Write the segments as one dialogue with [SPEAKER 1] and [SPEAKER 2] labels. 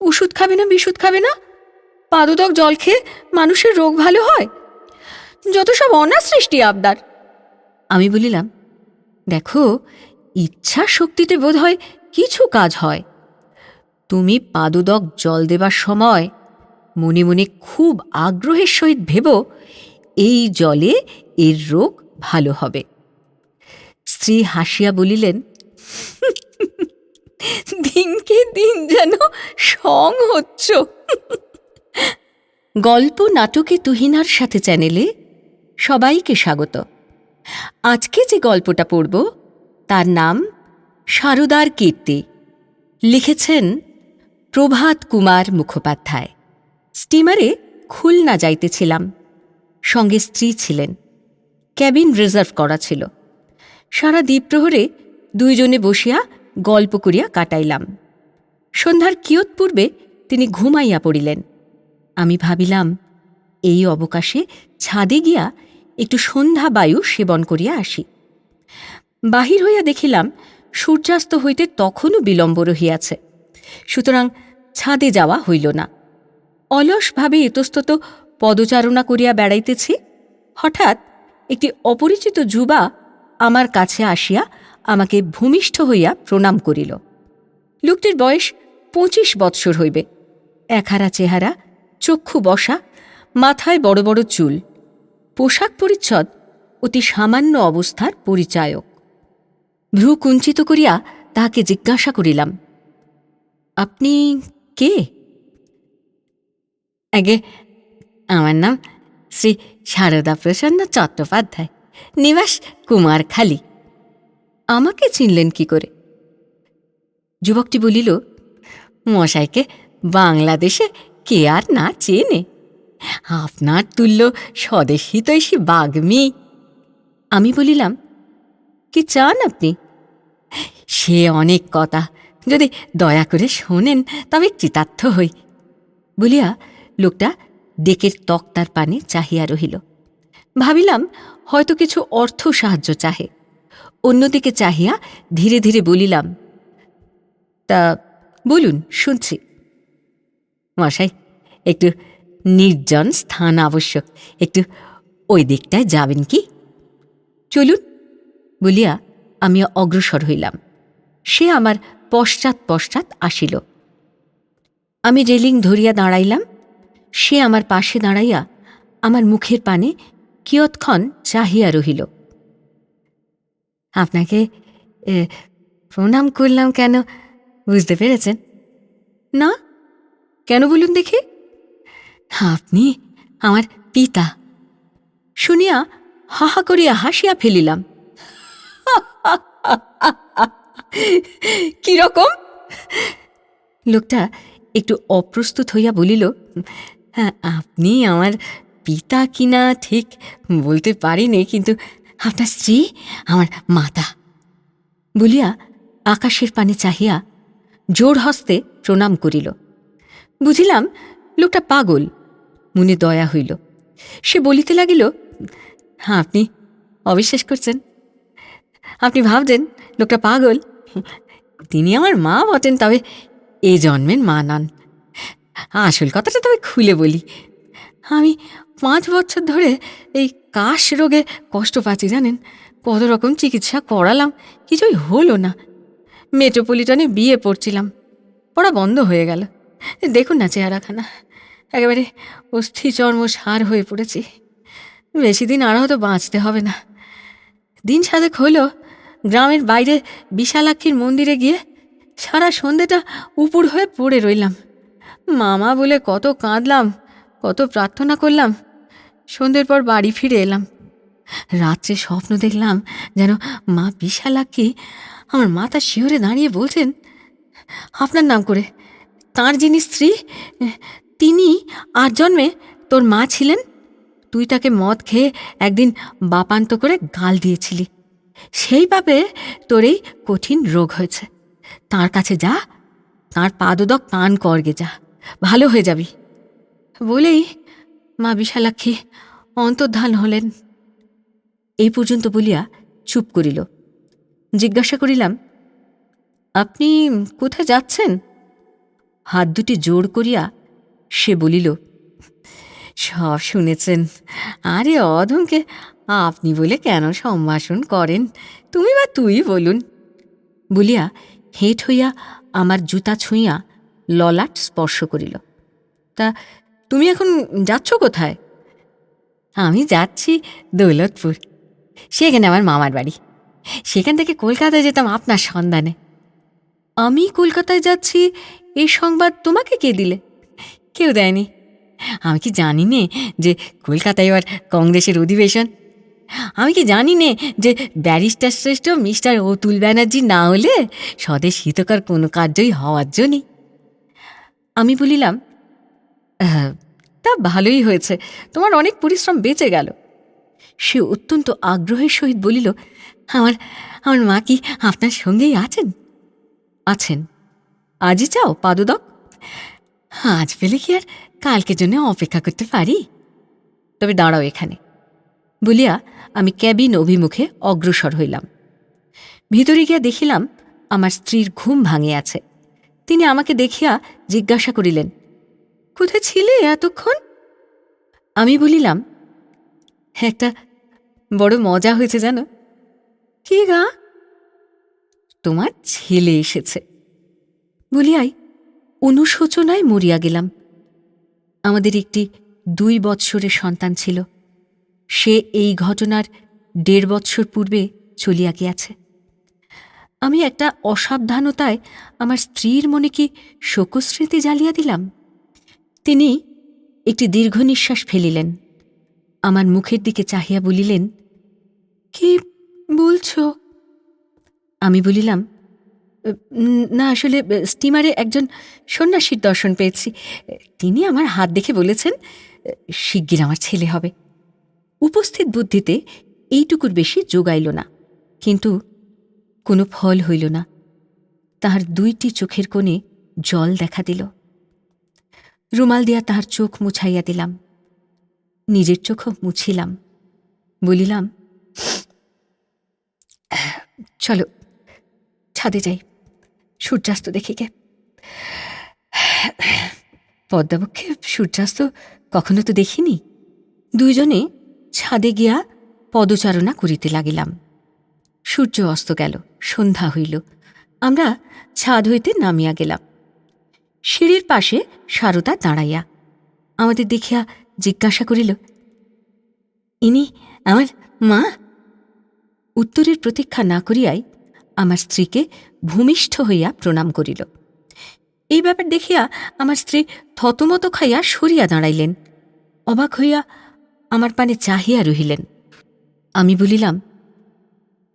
[SPEAKER 1] ওষুধ খাবে না বিশুদ খাবে না? পাদুদক জল খেয়ে মানুষের রোগ ভালো হয়? যত সব অনার সৃষ্টি, আবদার। আমি বলিলাম, দেখো, ইচ্ছা শক্তিতে বোধ হয় কিছু কাজ হয়। তুমি পাদুদক জল দেবার সময় মনে মনে খুব আগ্রহের সহিত ভেব, এই জলে এর রোগ ভালো হবে। স্ত্রী হাসিয়া বলিলেন দিনকে দিন যেন সং হচ্ছ। গল্প নাটকে তুহিনার সাথে চ্যানেলে সবাইকে স্বাগত। আজকে যে গল্পটা পড়ব, তার নাম সারদার কীর্তি। লিখেছেন প্রভাত কুমার মুখোপাধ্যায়। স্টিমারে খুলনা যাইতেছিলাম। সঙ্গে স্ত্রী ছিলেন। ক্যাবিন রিজার্ভ করা ছিল। সারা দ্বীপ্রহরে দুইজনে বসিয়া গল্প করিয়া কাটাইলাম। সন্ধ্যার কিয়ৎ পূর্বে তিনি ঘুমাইয়া পড়িলেন। আমি ভাবিলাম, এই অবকাশে ছাদে গিয়া একটু সন্ধ্যা বায়ু সেবন করিয়া আসি। বাহির হইয়া দেখিলাম, সূর্যাস্ত হইতে তখনও বিলম্ব রহিয়াছে। সুতরাং ছাদে যাওয়া হইল না। অলসভাবে ইতস্তত পদচারণা করিয়া বেড়াইতেছি, হঠাৎ একটি অপরিচিত যুবা আমার কাছে আসিয়া আমাকে ভূমিষ্ঠ হইয়া প্রণাম করিল। লোকটির বয়স পঁচিশ বৎসর হইবে। একহারা চেহারা, চক্ষু বসা, মাথায় বড় বড় চুল। পোশাক পরিচ্ছদ অতি সামান্য অবস্থার পরিচায়ক। ভ্রু কুঞ্চিত করিয়া তাহাকে জিজ্ঞাসা করিলাম, আপনি কে? আগে আমার নাম শ্রী সারদা প্রসন্ন চট্টোপাধ্যায়, নিবাস কুমার কুমারখালী। আমাকে চিনলেন কি করে? যুবকটি বলিল, মশাইকে বাংলাদেশে কে আর না চেনে। আপনার তুল্য স্বদেশী তৈশী বাগ্মী। আমি বলিলাম, কি চান আপনি? সে অনেক কথা। যদি দয়া করে শোনেন, তবে কৃতার্থ হই। বলিয়া লোকটা ডেকের তক্তার পানে চাহিয়া রহিল। ভাবিলাম, হয়তো কিছু অর্থ সাহায্য চাহে। অন্যদিকে চাহিয়া ধীরে ধীরে বলিলাম, তা বলুন, শুনছি। মশাই, একটু নির্জন স্থান আবশ্যক। একটু ওই দিকটায় যাবেন কি? চলুন, বলিয়া আমি অগ্রসর হইলাম। সে আমার পশ্চাৎ পশ্চাৎ আসিল। আমি রেলিং ধরিয়া দাঁড়াইলাম। সে আমার পাশে দাঁড়াইয়া আমার মুখের পানে কিয়ৎক্ষণ চাহিয়া রহিল। আপনাকে প্রণাম করলাম কেন? বুঝতে পেরেছেন? না? কেন বলুন দেখি। আপনি আমার পিতা। শুনিয়া হাহা করিয়া হাসিয়া ফেলিলাম। কীরকম লোকটা একটু অপ্রস্তুত হইয়া বলিল "হ্যাঁ, আপনি আমার পিতা কিনা ঠিক বলতে পারিনি কিন্তু আপনার স্ত্রী? আমার মাতা। বলিয়া আকাশের পানে চাহিয়া জোর হস্তে প্রণাম করিল। বুঝিলাম, লোকটা পাগল। মনে দয়া হইল। সে বলিতে লাগিল হ্যাঁ আপনি অবিশ্বাস করছেন। আপনি ভাবছেন লোকটা পাগল? তিনি আমার মা বটেন, তবে এ জন্মের মা নন। আসল কথাটা তবে খুলে বলি। আমি পাঁচ বছর ধরে এই কাশ রোগে কষ্ট পাচ্ছি, জানেন? কত রকম চিকিৎসা করালাম, কিছুই হলো না। মেট্রোপলিটনে বিয়ে পড়ছিলাম, পড়া বন্ধ হয়ে গেল। দেখুন না চেহারাখানা, একেবারে অস্থি চর্ম সার হয়ে পড়েছি। বেশি দিন আর হয়তো বাঁচতে হবে না। দিন সাদেক হলো, গ্রামের বাইরে বিশালাক্ষীর মন্দিরে গিয়ে সারা সন্ধেটা উপুর হয়ে পড়ে রইলাম। মামা বলে কত কাঁদলাম, কত প্রার্থনা করলাম সন্ধ্যের পর বাড়ি ফিরে এলাম। রাত্রে স্বপ্ন দেখলাম যেন মা বিশালাক্ষী আমার মাথা শিওরে দাঁড়িয়ে বলছেন, আপনার নাম করে। তার যিনি স্ত্রী, তিনি আর জন্মে তোর মা ছিলেন। তুই তাকে মদ খেয়ে একদিন বাপান্ত করে গাল দিয়েছিলি। সেইভাবে তোর এই কঠিন রোগ হয়েছে। তার কাছে যা, তার পাদদক পান করগে যা। ভালো হয়ে যাবি। বলেই মা বিশালাক্ষী অন্তর্ধান হলেন। এই পর্যন্ত বলিয়া চুপ করিল। জিজ্ঞাসা করিলাম, আপনি কোথায় যাচ্ছেন? হাত দুটি জোর করিয়া সে বলিল, সব শুনেছেন। আরে অধমকে আপনি বলে কেন সম্ভাষণ করেন? তুমি বা তুই বলুন। বলিয়া হেঁট হইয়া আমার জুতা ছুঁইয়া ললাট স্পর্শ করিল। তা তুমি এখন যাচ্ছ কোথায়? আমি যাচ্ছি দৌলতপুর। সেখানে আমার মামার বাড়ি। সেখান থেকে কলকাতায় যেতাম আপনার সন্ধানে। আমি কলকাতায় যাচ্ছি এই সংবাদ তোমাকে কে দিলে? কেউ দেয়নি। আমি কি জানি নে যে কলকাতায় এবার কংগ্রেসের অধিবেশন? আমি কি জানি নে যে ব্যারিস্টার শ্রেষ্ঠ মিস্টার অতুল ব্যানার্জি না হলে স্বদেশ হিতকর কোনো কার্যই হওয়ার জন্যই আমি বলিলাম "হ্যাঁ, তা ভালোই হয়েছে। তোমার অনেক পরিশ্রম বেঁচে গেল। সে অত্যন্ত আগ্রহের সহিত বলিল, আমার আমার মা কি আপনার সঙ্গেই আছেন? আছেন। আজই চাও পাদুদক। আজ পেলে কি আর কালকের জন্য অপেক্ষা করতে পারি? তবে দাঁড়াও এখানে। বলিয়া আমি ক্যাবিন অভিমুখে অগ্রসর হইলাম। ভিতরে গিয়া দেখিলাম, আমার স্ত্রীর ঘুম ভাঙে আছে তিনি আমাকে দেখিয়া জিজ্ঞাসা করিলেন কোথায় ছিলে এতক্ষণ? আমি বলিলাম, একটা বড় মজা হয়েছে জানো। কি গা? তোমার ছেলে এসেছে। বলিয়াই অনুশোচনায় মরিয়া গেলাম। আমাদের একটি দুই বৎসরের সন্তান ছিল। সে এই ঘটনার দেড় বৎসর পূর্বে চলিয়া গিয়াছে। আমি একটা অসাবধানতায় আমার স্ত্রীর মনে কি শোকস্মৃতি জ্বালিয়া দিলাম? তিনি একটি দীর্ঘ নিঃশ্বাস ফেলিলেন। আমার মুখের দিকে চাহিয়া বলিলেন, কি বলছ? আমি বলিলাম, না, আসলে, স্টিমারে একজন সন্ন্যাসীর দর্শন পেয়েছি। তিনি আমার হাত দেখে বলেছেন, শিগগির আমার ছেলে হবে। উপস্থিত বুদ্ধিতে এইটুকুর বেশি যোগাইল না, কিন্তু কোনো ফল হইল না। তাহার দুইটি চোখের কোণে জল দেখা দিল। রুমাল দিয়া তাহার চোখ মুছাইয়া দিলাম। নিজের চোখও মুছিলাম। বলিলাম, চলো, ছাদে যাই, সূর্যাস্ত দেখি গে পদ্মাবক্ষে সূর্যাস্ত কখনো তো দেখিনি। দুইজনে ছাদে গিয়া পদচারণা করিতে লাগিলাম। সূর্য অস্ত গেল, সন্ধ্যা হইল। আমরা ছাদ হইতে নামিয়া গেলাম। সিঁড়ির পাশে সারদা দাঁড়াইয়া আমাদের দেখিয়া জিজ্ঞাসা করিল, ইনি আমার মা? উত্তরের প্রতীক্ষা না করিয়াই আমার স্ত্রীকে ভূমিষ্ঠ হইয়া প্রণাম করিল। এই ব্যাপার দেখিয়া আমার স্ত্রী থতমত খাইয়া সরিয়া দাঁড়াইলেন। অবাক হইয়া আমার পানে চাহিয়া রহিলেন। আমি বলিলাম,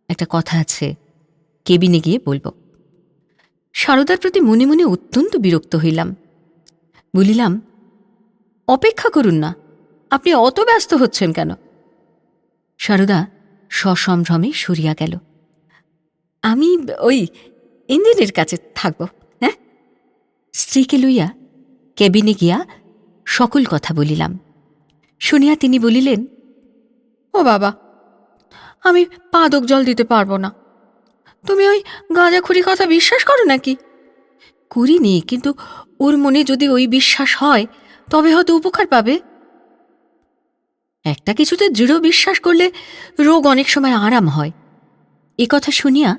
[SPEAKER 1] একটা কথা আছে, কেবিনে গিয়ে বলব। সারদার প্রতি মনে মনে অত্যন্ত বিরক্ত হইলাম। বলিলাম, অপেক্ষা করুন না, আপনি অত ব্যস্ত হচ্ছেন কেন? সারদা সসম্ভ্রমে সরিয়া গেল। আমি ওই ইঞ্জিনের কাছে থাকব হ্যাঁ? স্ত্রীকে লইয়া কেবিনে গিয়া সকল কথা বলিলাম। শুনিয়া তিনি বলিলেন, ও বাবা, আমি পাদক জল দিতে পারব না। তুমি ওই গাঁজাখুরি কথা বিশ্বাস করো নাকি? করিনি কিন্তু ওর মনে যদি ওই বিশ্বাস হয়, তবে হয়তো উপকার পাবে। একটা কিছুতে দৃঢ় বিশ্বাস করলে রোগ অনেক সময় আরাম হয়। এ কথা শুনিয়া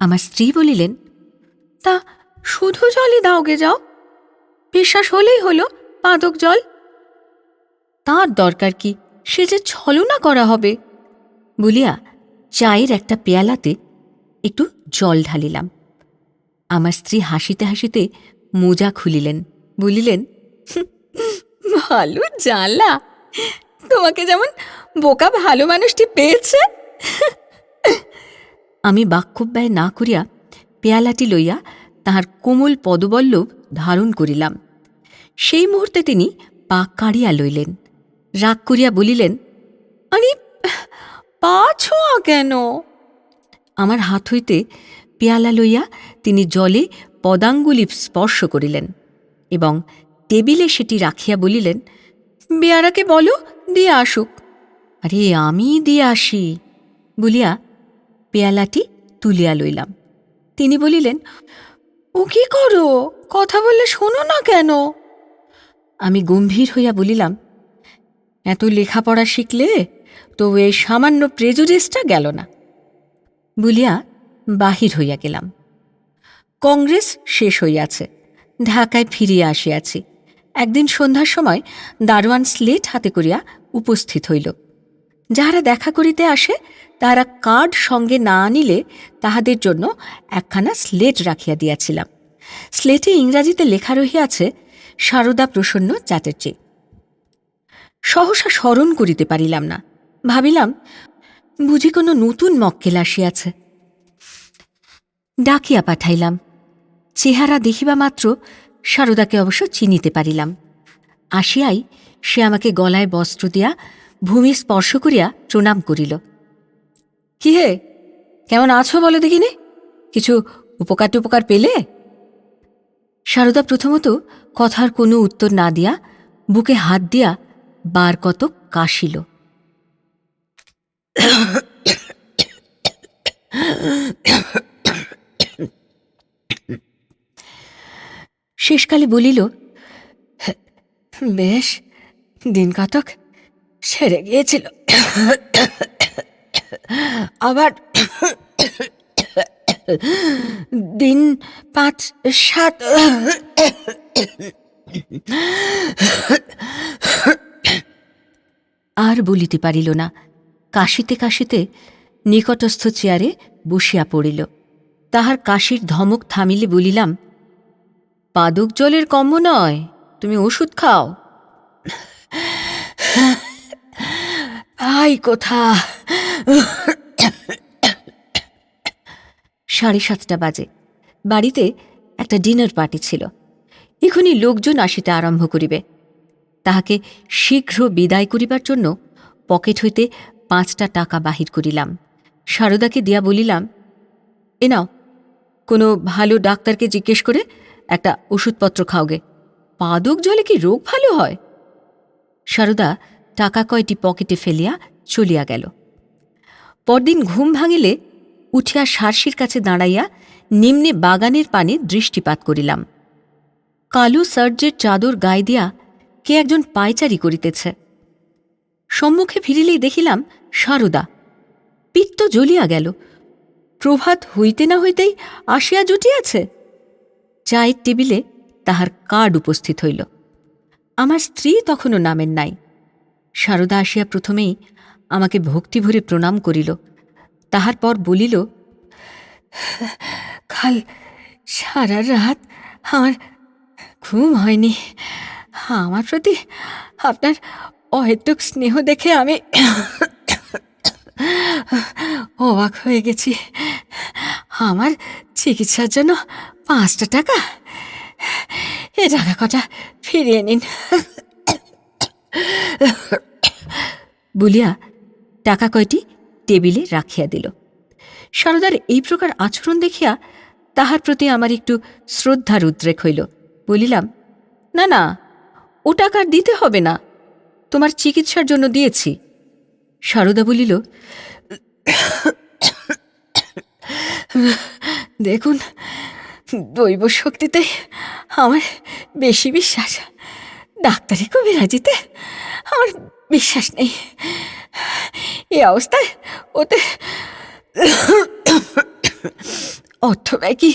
[SPEAKER 1] আমার স্ত্রী বলিলেন, তা শুধু জলই দাওগে যাও। বিশ্বাস হলেই হলো, পাদক জল। তার দরকার কি? সে যে ছলনা করা হবে। বলিয়া চায়ের একটা পেয়ালাতে একটু জল ঢালিলাম। আমার স্ত্রী হাসিতে হাসিতে মোজা খুলিলেন, বলিলেন ভালো জ্বালা। তোমাকে যেমন বোকা ভালো মানুষটি পেয়েছে। আমি বাক্যব্যয় না করিয়া পেয়ালাটি লইয়া তাহার কোমল পদবল্লভ ধারণ করিলাম। সেই মুহূর্তে তিনি পা কাড়িয়া লইলেন, রাগ করিয়া বলিলেন, আরে, পা ছোঁয়া কেন? আমার হাত হইতে পেয়ালা লইয়া তিনি জলে পদাঙ্গুলি স্পর্শ করিলেন এবং টেবিলে সেটি রাখিয়া বলিলেন, বেয়ারাকে বলো, দিয়ে আসুক। আরে, আমি দিয়ে আসি। বলিয়া পেয়ালাটি তুলিয়া লইলাম। তিনি বলিলেন, ও কি করো? কথা বললে শোনো না কেন? আমি গম্ভীর হইয়া বলিলাম, এত লেখাপড়া শিখলে তো এই সামান্য প্রেজুডিসটা গেল না। বলিয়া বাহির হইয়া গেলাম। কংগ্রেস শেষ হইয়াছে, ঢাকায় ফিরিয়া আসিয়াছি। একদিন সন্ধ্যার সময় দারোয়ান স্লেট হাতে করিয়া উপস্থিত হইল। যাহারা দেখা করিতে আসে, তাহারা কার্ড সঙ্গে না আনিলে তাহাদের জন্য একখানা স্লেট রাখিয়া দিয়াছিলাম। স্লেটে ইংরাজিতে লেখা রহিয়াছে, সারদা প্রসন্ন চ্যাটার্জি। সহসা স্মরণ করিতে পারিলাম না। ভাবিলাম বুঝি কোনো নতুন মক্কেল আসিয়াছে। ডাকিয়া পাঠাইলাম। চেহারা দেখিবা মাত্র সারদাকে অবশ্য চিনিতে পারিলাম। আসিয়াই সে আমাকে গলায় বস্ত্র দিয়া ভূমি স্পর্শ করিয়া প্রণাম করিল। কি হে? কেমন আছো বলো দেখিনি? কিছু উপকার টুপকার পেলে? সারদা প্রথমত কথার কোনো উত্তর না দিয়া বুকে হাত দিয়া বার কত কাশিল। শেষকালে বলিল, বেশ, দিন কতক, সেরে গিয়েছিল। আবার দিন পাঁচ, সাত আর বলিতে পারিল না। কাশিতে কাশিতে নিকটস্থ চেয়ারে বসিয়া পড়িল। তাহার কাশির ধমক থামিলে বলিলাম, পাদক জলের কম্ম নয়, তুমি ওষুধ খাও। আই কোথা। সাড়ে সাতটা বাজে। বাড়িতে একটা ডিনার পার্টি ছিল। এখনই লোকজন আসিতে আরম্ভ করিবে। তাহাকে শীঘ্র বিদায় করিবার জন্য পকেট হইতে পাঁচটা টাকা বাহির করিলাম। সারদাকে দিয়া বলিলাম, এ নাও, কোনো ভালো ডাক্তারকে জিজ্ঞেস করে একটা ওষুধপত্র খাওগে। পাদক জলে কি রোগ ভালো হয়? সারদা টাকা কয়টি পকেটে ফেলিয়া চলিয়া গেল। পরদিন ঘুম ভাঙিলে উঠিয়া সার্সির কাছে দাঁড়াইয়া নিম্নে বাগানের পানে দৃষ্টিপাত করিলাম। কালু সার্জের চাদর গায়ে দিয়া কে একজন পায়চারি করিতেছে। সম্মুখে ফিরিলেই দেখিলাম সারদা। পিত্ত জ্বলিয়া গেল। প্রভাত হইতে না হইতেই আসিয়া জুটিয়াছে? চায়ের টেবিলে তাহার কার্ড উপস্থিত হইল। আমার স্ত্রী তখনও নামেন নাই। সারদা আসিয়া প্রথমেই আমাকে ভক্তিভরে প্রণাম করিল। তাহার পর বলিল, কাল সারা রাত আমার ঘুম হয়নি। আমার প্রতি আপনার অহেতুক স্নেহ দেখে আমি অবাক হয়ে গেছি। আমার চিকিৎসার জন্য পাঁচটা টাকা? এ টাকা কটা? ফিরিয়ে নিন। বলিয়া টাকা কয়টি টেবিলে রাখিয়া দিল। সারদার এই প্রকার আচরণ দেখিয়া তাহার প্রতি আমার একটু শ্রদ্ধার উদ্রেক হইল। বলিলাম, না না, ও টাকার দিতে হবে না। তোমার চিকিৎসার জন্য দিয়েছি। সারদা বলিল, দেখুন, দৈব শক্তিতে আমার বেশি বিশ্বাস। ডাক্তারি কবিরাজিতে আমার বিশ্বাস নেই। এই অবস্থায় ওতে অর্থ কি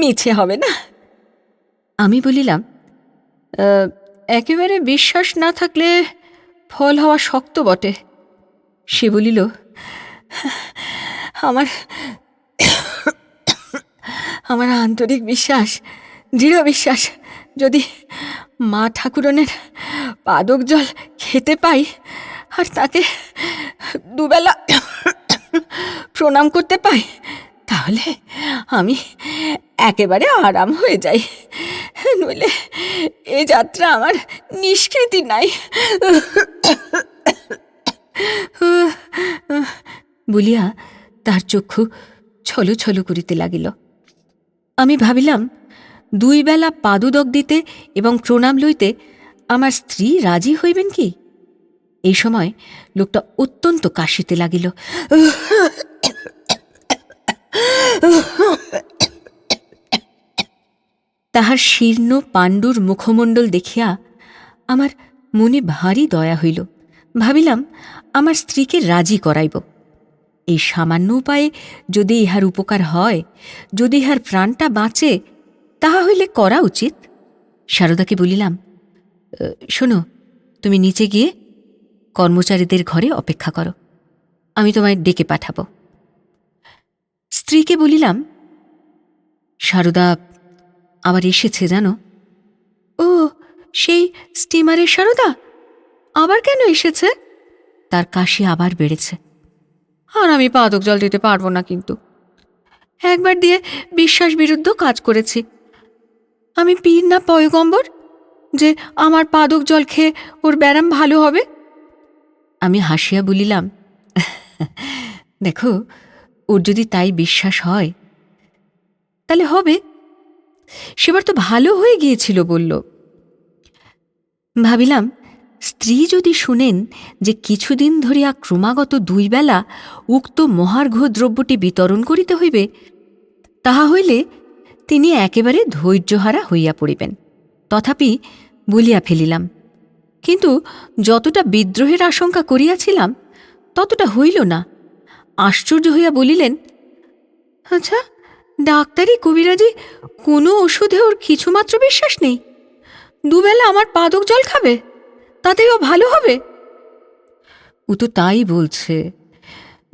[SPEAKER 1] মিছে হবে না? আমি বলিলাম একেবারে বিশ্বাস না থাকলে ফল হওয়া শক্ত বটে। সে বলিল, আমার আমার আন্তরিক বিশ্বাস, দৃঢ় বিশ্বাস, যদি মা ঠাকুরনের পাদক জল খেতে পাই আর তাকে দুবেলা প্রণাম করতে পাই, তাহলে আমি একেবারে আরাম হয়ে যাই। নইলে এ যাত্রা আমার নিষ্কৃতি নাই। বলিয়া তার চক্ষু ছলো ছলো করিতে লাগিল। আমি ভাবিলাম দুই বেলা পাদুদক দিতে এবং প্রণাম লইতে আমার স্ত্রী রাজি হইবেন কি? এই সময় লোকটা অত্যন্ত কাশিতে লাগিল। তাহার শীর্ণ পাণ্ডুর মুখমণ্ডল দেখিয়া আমার মনে ভারী দয়া হইল। ভাবিলাম, আমার স্ত্রীকে রাজি করাইব। এই সামান্য উপায়ে যদি ইহার উপকার হয়, যদি ইহার প্রাণটা বাঁচে, তাহা হইলে করা উচিত। শারদাকে বলিলাম শোনো, তুমি নিচে গিয়ে কর্মচারীদের ঘরে অপেক্ষা করো। আমি তোমায় ডেকে পাঠাবো। স্ত্রীকে বলিলাম, শারদা আবার এসেছে জানো? ও, সেই স্টিমারের শারদা আবার কেন এসেছে? তার কাশি আবার বেড়েছে। আর আমি পাদক জল দিতে পারব না কিন্তু। একবার দিয়ে বিশ্বাস বিরুদ্ধ কাজ করেছি। আমি পীর না পয়গম্বর? যে আমার পাদক জল খেয়ে ওর ব্যারাম ভালো হবে? আমি হাসিয়া বলিলাম, দেখো, ওর যদি তাই বিশ্বাস হয়, তাহলে হবে সেবার তো ভালো হয়ে গিয়েছিল, বলল। ভাবিলাম, স্ত্রী যদি শুনেন যে কিছুদিন ধরিয়া ক্রমাগত দুই বেলা উক্ত মহার্ঘ দ্রব্যটি বিতরণ করিতে হইবে, তাহা হইলে তিনি একেবারে ধৈর্যহারা হইয়া পড়িবেন। তথাপি বলিয়া ফেলিলাম, কিন্তু যতটা বিদ্রোহের আশঙ্কা করিয়াছিলাম, ততটা হইল না। আশ্চর্য হইয়া বলিলেন আচ্ছা ডাক্তারি কবিরাজি কোনো ওষুধে ওর কিছুমাত্র বিশ্বাস নেই। দুবেলা আমার পাদক জল খাবে তাতেও ভালো হবে। ও তো তাই বলছে।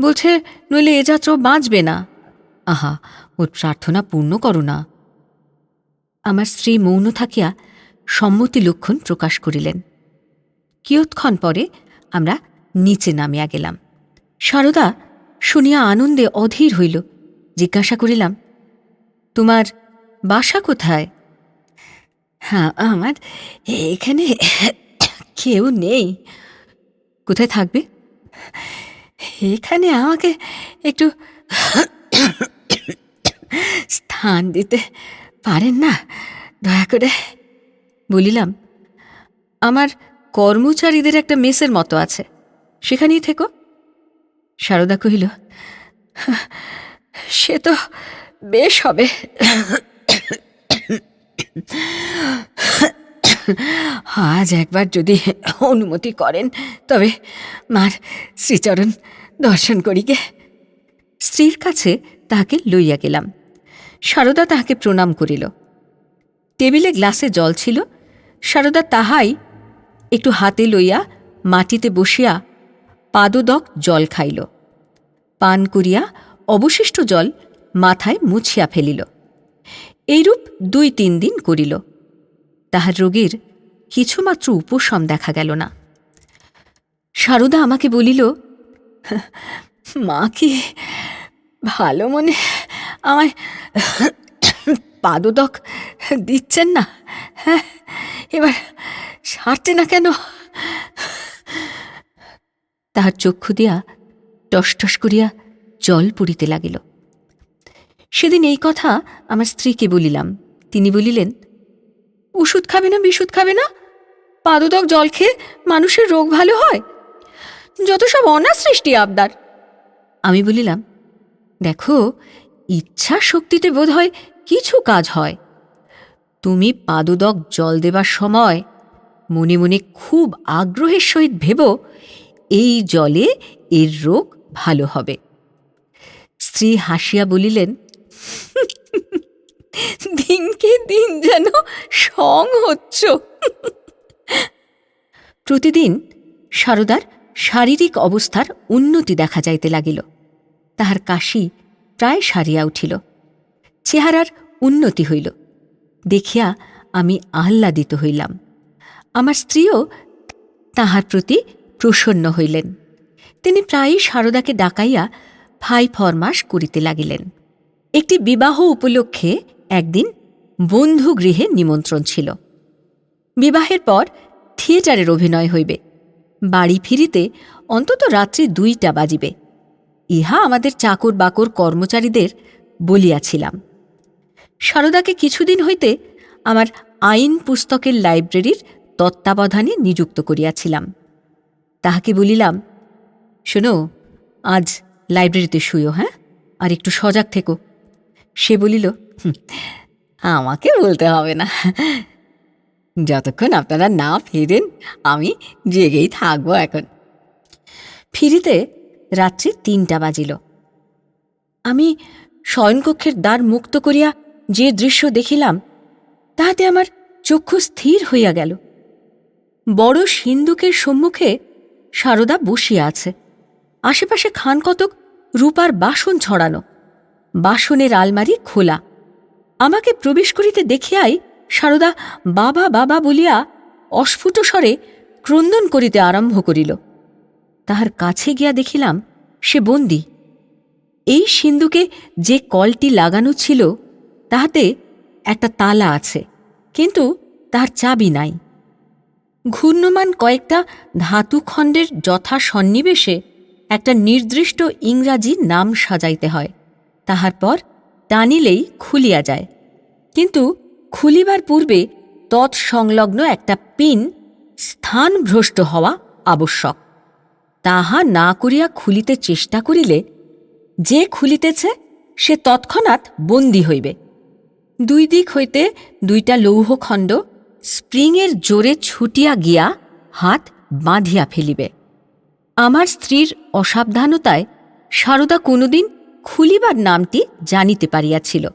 [SPEAKER 1] বলছে, নইলে এ যাত্রা বাঁচবে না। আহা, ওর প্রার্থনা পূর্ণ করো না। আমার স্ত্রী মৌন থাকিয়া সম্মতি লক্ষণ প্রকাশ করিলেন। কিয়ৎক্ষণ পরে আমরা নিচে নামিয়া গেলাম। সারদা শুনিয়া আনন্দে অধীর হইল। জিজ্ঞাসা করিলাম তোমার বাসা কোথায়? হ্যাঁ আমার এখানে কেউ নেই। কোথায় থাকবে? এখানে আমাকে একটু স্থান দিতে পারেন না? দয়া করে। বলিলাম আমার কর্মচারীদের একটা মেসের মতো আছে। সেখানেই থেকো। সারদা কহিল সে তো বেশ হবে। আজ একবার যদি অনুমতি করেন, তবে মার শ্রীচরণ দর্শন করিকে। স্ত্রীর কাছে তাহাকে লইয়া গেলাম। সারদা তাহাকে প্রণাম করিল। টেবিলে গ্লাসে জল ছিল। সারদা তাহাই একটু হাতে লইয়া মাটিতে বসিয়া পাদদক জল খাইল। পান করিয়া অবশিষ্ট জল মাথায় মুছিয়া ফেলিল। এইরূপ দুই তিন দিন করিল। তাহার রোগীর কিছুমাত্র উপশম দেখা গেল না। সারদা আমাকে বলিল, মা কি ভালো মনে আমায় পাদদক দিচ্ছেন না? হ্যাঁ এবার সারছে না কেন? তাহার চক্ষু দিয়া টস করিয়া জল পড়িতে লাগিল। সেদিন এই কথা আমার স্ত্রীকে বলিলাম। তিনি বলিলেন, ওষুধ খাবে না, বিশুদ খাবে না? পাদুদক জল খেয়ে মানুষের রোগ ভালো হয়? যত সব অনার সৃষ্টি আবদার। আমি বলিলাম, দেখো, ইচ্ছা শক্তিতে বোধ হয় কিছু কাজ হয়। তুমি পাদুদক জল দেবার সময় মনে মনে খুব আগ্রহের সহিত ভেব, এই জলে এর রোগ ভালো হবে। স্ত্রী হাসিয়া বলিলেন দিনকে দিন যেন সং হচ্ছ। প্রতিদিন সারদার শারীরিক অবস্থার উন্নতি দেখা যাইতে লাগিল। তাহার কাশি প্রায় সারিয়া উঠিল। চেহারার উন্নতি হইল। দেখিয়া আমি আহ্লাদিত হইলাম। আমার স্ত্রীও তাহার প্রতি প্রসন্ন হইলেন। তিনি প্রায়ই সারদাকে ডাকাইয়া ভাই ফরমাস করিতে লাগিলেন। একটি বিবাহ উপলক্ষে একদিন বন্ধু গৃহে নিমন্ত্রণ ছিল। বিবাহের পর থিয়েটারের অভিনয় হইবে। বাড়ি ফিরিতে অন্তত রাত্রি দুইটা বাজিবে। ইহা আমাদের চাকর বাকর কর্মচারীদের বলিয়াছিলাম। সারদাকে কিছুদিন হইতে আমার আইন পুস্তকের লাইব্রেরির তত্ত্বাবধানে নিযুক্ত করিয়াছিলাম। তাহাকে বলিলাম, শোনো, আজ লাইব্রেরিতে শুইও হ্যাঁ? আর একটু সজাগ থেকো। সে বলিল আমাকে বলতে হবে না। যতক্ষণ আপনারা না ফেরেন, আমি জেগেই থাকব এখন। ফিরিতে রাত্রি তিনটা বাজিল। আমি শয়নকক্ষের দ্বার মুক্ত করিয়া যে দৃশ্য দেখিলাম, তাহাতে আমার চক্ষু স্থির হইয়া গেল। বড় সিন্দুকের সম্মুখে সারদা বসিয়া আছে। আশেপাশে খান কতক রূপার বাসন ছড়ানো। বাসনের আলমারি খোলা। আমাকে প্রবেশ করিতে দেখিয়াই সারদা বাবা বাবা বলিয়া অস্ফুট স্বরে ক্রন্দন করিতে আরম্ভ করিল। তাহার কাছে গিয়া দেখিলাম সে বন্দী। এই সিন্ধুকে যে কলটি লাগানো ছিল, তাহাতে একটা তালা আছে, কিন্তু তার চাবি নাই। ঘূর্ণমান কয়েকটা ধাতুখণ্ডের যথা সন্নিবেশে একটা নির্দিষ্ট ইংরাজি নাম সাজাইতে হয়। তাহার পর টানিলেই খুলিয়া যায়। কিন্তু খুলিবার পূর্বে তৎসংলগ্ন একটা পিন স্থানভ্রষ্ট হওয়া আবশ্যক। তাহা না করিয়া খুলিতে চেষ্টা করিলে যে খুলিতেছে, সে তৎক্ষণাৎ বন্দী হইবে। দুই দিক হইতে দুইটা লৌহখণ্ড স্প্রিংয়ের জোরে ছুটিয়া গিয়া হাত বাঁধিয়া ফেলিবে। আমার স্ত্রীর অসাবধানতায় সারদা কোনোদিন খুলিবার নামটি জানিতে পারিয়াছিল।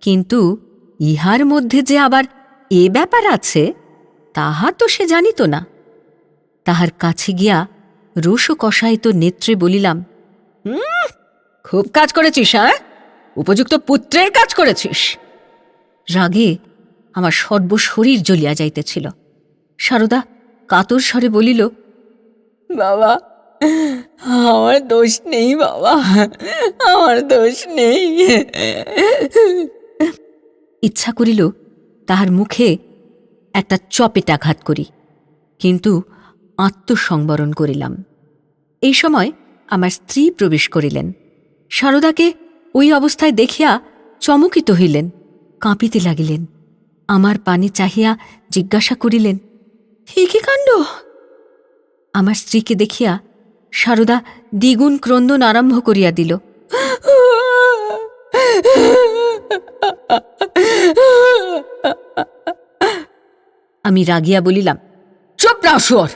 [SPEAKER 1] কিন্তু ইহার মধ্যে যে আবার এ ব্যাপার আছে তাহা তো সে জানিত না। তাহার কাছে গিয়া রোষকষায়িত নেত্রে বলিলাম "হুম, খুব কাজ করেছিস হ্যাঁ? উপযুক্ত পুত্রের কাজ করেছিস? রাগে আমার সর্বশরীর জ্বলিয়া যাইতেছিল। সারদা কাতর স্বরে বলিল বাবা আমার দোষ নেই, বাবা। আমার দোষ নেই। ইচ্ছা করিল তাহার মুখে একটা চপেটাঘাত করি, কিন্তু আত্মসংবরণ করিলাম। এই সময় আমার স্ত্রী প্রবেশ করিলেন। সারদাকে ওই অবস্থায় দেখিয়া চমকিত হইলেন, কাঁপিতে লাগিলেন। আমার পানে চাহিয়া জিজ্ঞাসা করিলেন কি কাণ্ড? আমার স্ত্রীকে দেখিয়া সারদা দ্বিগুণ ক্রন্দন আরম্ভ করিয়া দিল। আমি রাগিয়া বলিলাম চুপ না শুয়োর।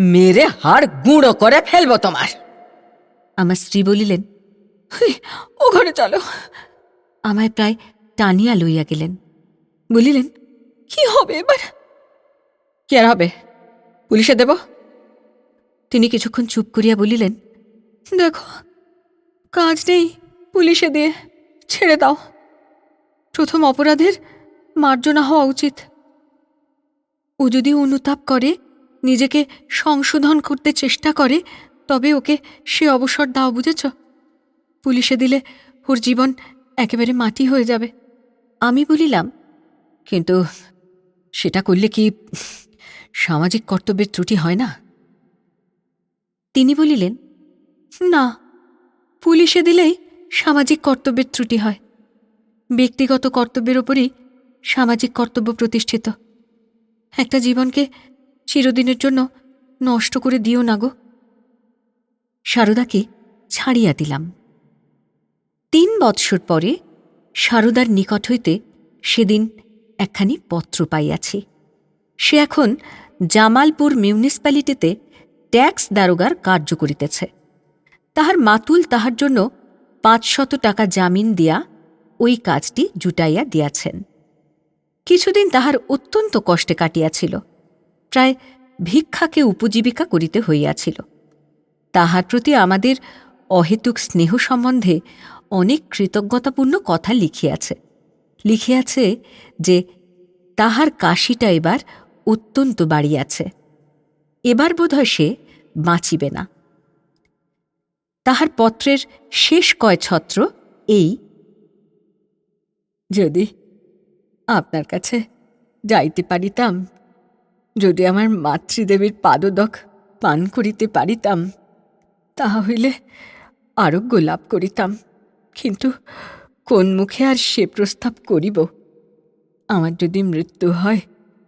[SPEAKER 1] মেরে হাড় গুঁড়ো করে ফেলব তোমার। আমার স্ত্রী বলিলেন "হুই, ও ঘরে চলো। আমায় প্রায় টানিয়া লইয়া গেলেন। বলিলেন কি হবে এবার? কি আর হবে? পুলিশে দেব? তিনি কিছুক্ষণ চুপ করিয়া বলিলেন, দেখো, কাজ নেই, পুলিশে দিয়ে ছেড়ে দাও। প্রথম অপরাধের মার্জনা হওয়া উচিত। ও যদি অনুতাপ করে, নিজেকে সংশোধন করতে চেষ্টা করে, তবে ওকে সে অবসর দাও, বুঝেছ? পুলিশে দিলে ওর জীবন একেবারে মাটি হয়ে যাবে। আমি বলিলাম, কিন্তু সেটা করলে কি সামাজিক কর্তব্যের ত্রুটি হয় না? তিনি বলিলেন, না, পুলিশে দিলেই সামাজিক কর্তব্যের ত্রুটি হয়। ব্যক্তিগত কর্তব্যের ওপরই সামাজিক কর্তব্য প্রতিষ্ঠিত। একটা জীবনকে চিরদিনের জন্য নষ্ট করে দিও না গো। সারদাকে ছাড়িয়া দিলাম। তিন বৎসর পরে সারদার নিকট হইতে সেদিন একখানি পত্র পাইয়াছি। সে এখন জামালপুর মিউনিসিপ্যালিটিতে ট্যাক্স দারোগার কার্য করিতেছে। তাহার মাতুল তাহার জন্য পাঁচশত টাকা জামিন দিয়া ওই কাজটি জুটাইয়া দিয়াছেন। কিছুদিন তাহার অত্যন্ত কষ্টে কাটিয়াছিল। প্রায় ভিক্ষাকে উপজীবিকা করিতে হইয়াছিল। তাহার প্রতি আমাদের অহেতুক স্নেহ সম্বন্ধে অনেক কৃতজ্ঞতাপূর্ণ কথা লিখিয়াছে। লিখিয়াছে যে, তাহার কাশিটা এবার অত্যন্ত বাড়িয়াছে। এবার বোধহয় সে বাঁচিবে না। তাহার পত্রের শেষ কয় ছত্র এই। যদি আপনার কাছে যাইতে পারিতাম, যদি আমার মাতৃদেবীর পাদদক পান করিতে পারিতাম, তাহা হইলে আরোগ্য লাভ করিতাম। কিন্তু কোন মুখে আর সে প্রস্তাব করিব? আমার যদি মৃত্যু হয়,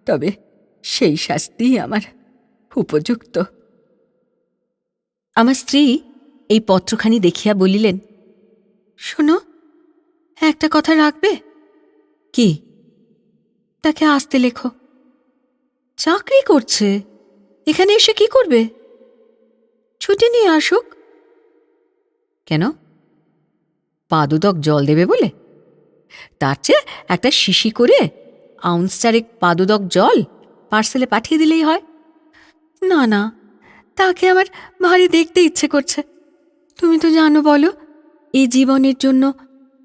[SPEAKER 1] তবে সেই শাস্তি আমার উপযুক্ত। আমার স্ত্রী এই পত্রখানি দেখিয়া বলিলেন, শোনো, একটা কথা রাখবে? কি? তাকে আসতে লেখো। চাকরি করছে। এখানে এসে কি করবে? ছুটি নিয়ে আসুক। কেন? পাদুদক জল দেবে বলে? তার চেয়ে একটা শিশি করে আউন্স চারেক পাদুদক জল পার্সেলে পাঠিয়ে দিলেই হয়। না না, তাকে আমার ভারী দেখতে ইচ্ছে করছে। তুমি তো জানো বলো এই জীবনের জন্য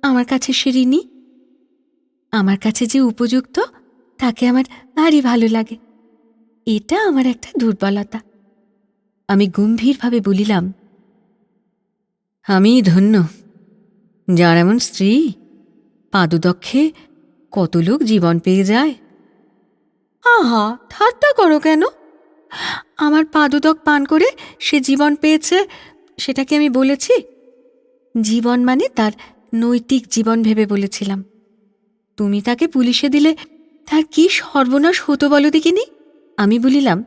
[SPEAKER 1] আমার কাছে সে ঋণী? আমার কাছে যে উপযুক্ত, তাকে আমার ভারী ভালো লাগে। এটা আমার একটা দুর্বলতা। আমি গম্ভীরভাবে বলিলাম, আমি ধন্য। যার এমন স্ত্রী, পাদুদক্ষে কত লোক জীবন পেয়ে যায়? আহা, ঠাট্টা করো কেন? আমার পাদুদক পান করে সে জীবন পেয়েছে সেটা কি আমি বলেছি? জীবন মানে তার নৈতিক জীবন ভেবে বলেছিলাম। তুমি তাকে পুলিশে দিলে, তার কি সর্বনাশ হতো বলো দেখিনি? আমি বলিলাম,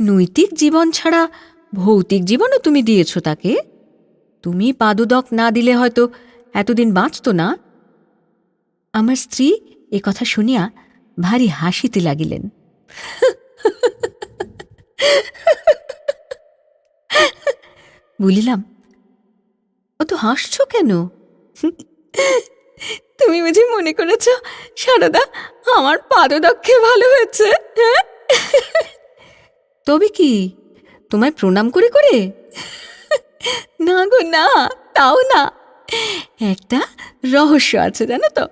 [SPEAKER 1] নৈতিক জীবন ছাড়া ভৌতিক জীবনও তুমি দিয়েছ তাকে? তুমি পাদুদক না দিলে হয়তো এতদিন বাঁচত না? আমার স্ত্রী এ কথা শুনিয়া ভারী হাসিতে লাগিলেন। বলিলাম ও তো হাসছ কেন? তুমি বুঝি মনে করেছ সারদা আমার পাদদক্ষে ভালো হয়েছে হ্যাঁ? তবে কি তোমায় প্রণাম করে করে? না গো না তাও না। একটা রহস্য আছে জানো তো।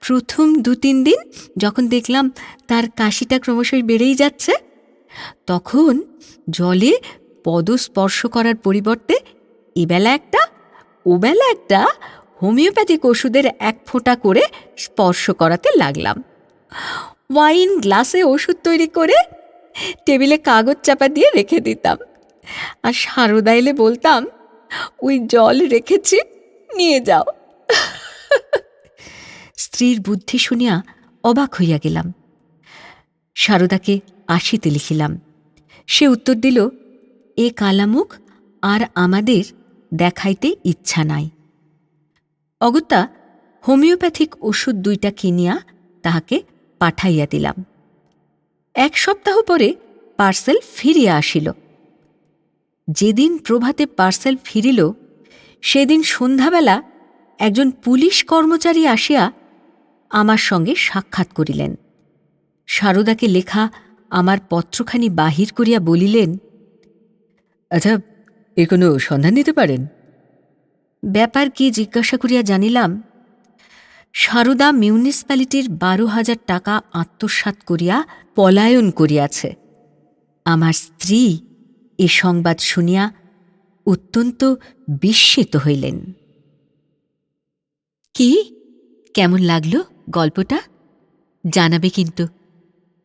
[SPEAKER 1] প্রথম দু তিন দিন যখন দেখলাম তার কাশিটা ক্রমশই বেড়েই যাচ্ছে তখন জলে পদস্পর্শ করার পরিবর্তে এবেলা একটা, ওবেলা একটা হোমিওপ্যাথিক ওষুধের এক ফোঁটা করে স্পর্শ করাতে লাগলাম। ওয়াইন গ্লাসে ওষুধ তৈরি করে টেবিলে কাগজ চাপা দিয়ে রেখে দিতাম। আর সারদা এলে বলতাম, ওই জল রেখেছি, নিয়ে যাও। স্ত্রীর বুদ্ধি শুনিয়া অবাক হইয়া গেলাম। সারদাকে আসিতে লিখিলাম। সে উত্তর দিল, এ কালামুখ আর আমাদের দেখাইতে ইচ্ছা নাই। অগত্যা হোমিওপ্যাথিক ওষুধ দুইটা কিনিয়া তাহাকে পাঠাইয়া দিলাম। এক সপ্তাহ পরে পার্সেল ফিরিয়া আসিল। যেদিন প্রভাতে পার্সেল ফিরিল, সেদিন সন্ধ্যাবেলা একজন পুলিশ কর্মচারী আসিয়া আমার সঙ্গে সাক্ষাৎ করিলেন। সারদাকে লেখা আমার পত্রখানি বাহির করিয়া বলিলেন আচ্ছা এ কোনো সন্ধান দিতে পারেন? ব্যাপার কি জিজ্ঞাসা করিয়া জানিলাম, সারদা মিউনিসিপ্যালিটির বারো হাজার টাকা আত্মসাৎ করিয়া পলায়ন করিয়াছে। আমার স্ত্রী এ সংবাদ শুনিয়া অত্যন্ত বিস্মিত হইলেন। কি? কেমন লাগল গল্পটা? জানাবে কিন্তু।